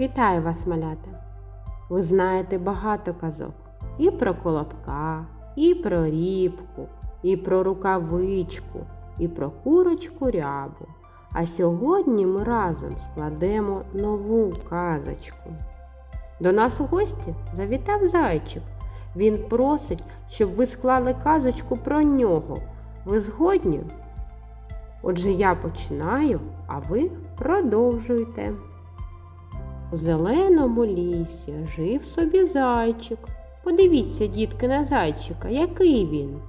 Вітаю вас, малята! Ви знаєте багато казок і про колобка, і про рібку, і про рукавичку, і про курочку рябу. А сьогодні ми разом складемо нову казочку. До нас у гості завітав зайчик. Він просить, щоб ви склали казочку про нього. Ви згодні? Отже, я починаю, а ви продовжуйте. У зеленому лісі жив собі зайчик. Подивіться, дітки, на зайчика, який він.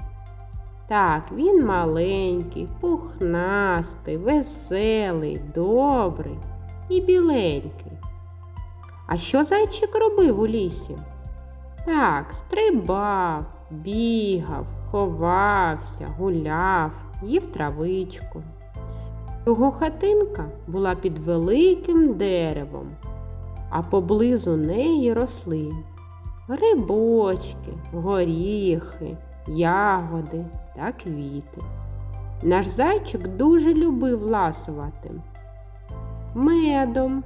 Так, він маленький, пухнастий, веселий, добрий і біленький. А що зайчик робив у лісі? Так, стрибав, бігав, ховався, гуляв, їв травичку. Його хатинка була під великим деревом, а поблизу неї росли грибочки, горіхи, ягоди та квіти. Наш зайчик дуже любив ласувати медом,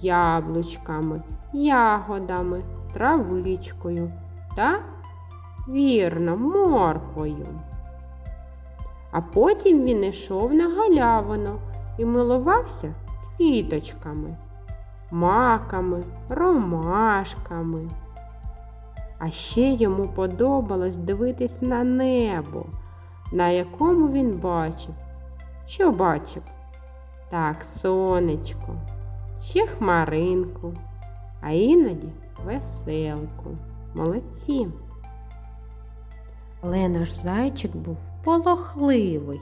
яблучками, ягодами, травичкою та, вірно, морквою. А потім він ішов на галявину і милувався квіточками, маками, ромашками. А ще йому подобалось дивитись на небо, на якому він бачив. Що бачив? Так, сонечко, ще хмаринку, а іноді веселку. Молодці. Але наш зайчик був полохливий.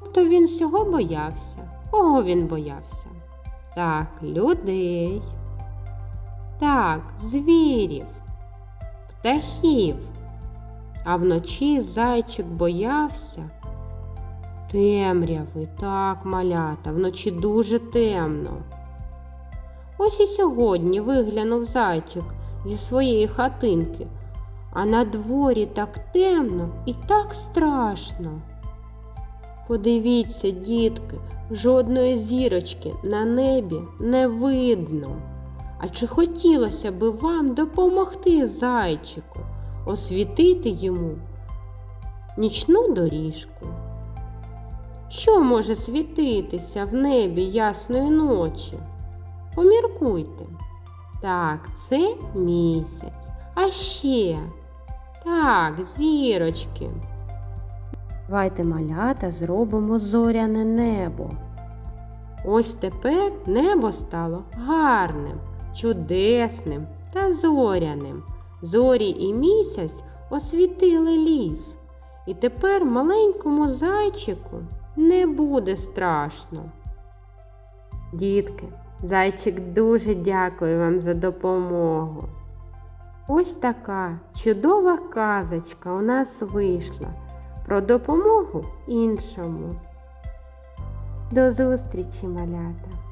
Тобто він всього боявся. Кого він боявся? Так, людей. Так, звірів, птахів. А вночі зайчик боявся темряви, так, малята, вночі дуже темно. Ось і сьогодні виглянув зайчик зі своєї хатинки, а на дворі так темно і так страшно. Подивіться, дітки, жодної зірочки на небі не видно. А чи хотілося би вам допомогти зайчику, освітити йому нічну доріжку? Що може світитися в небі ясної ночі? Поміркуйте. Так, це місяць. А ще так, зірочки. Давайте малята зробимо зоряне небо. Ось тепер небо стало гарним, чудесним та зоряним. Зорі і місяць освітили ліс. І тепер маленькому зайчику не буде страшно. Дітки, зайчик дуже дякує вам за допомогу. Ось така чудова казочка у нас вийшла про допомогу іншому. До зустрічі, малята!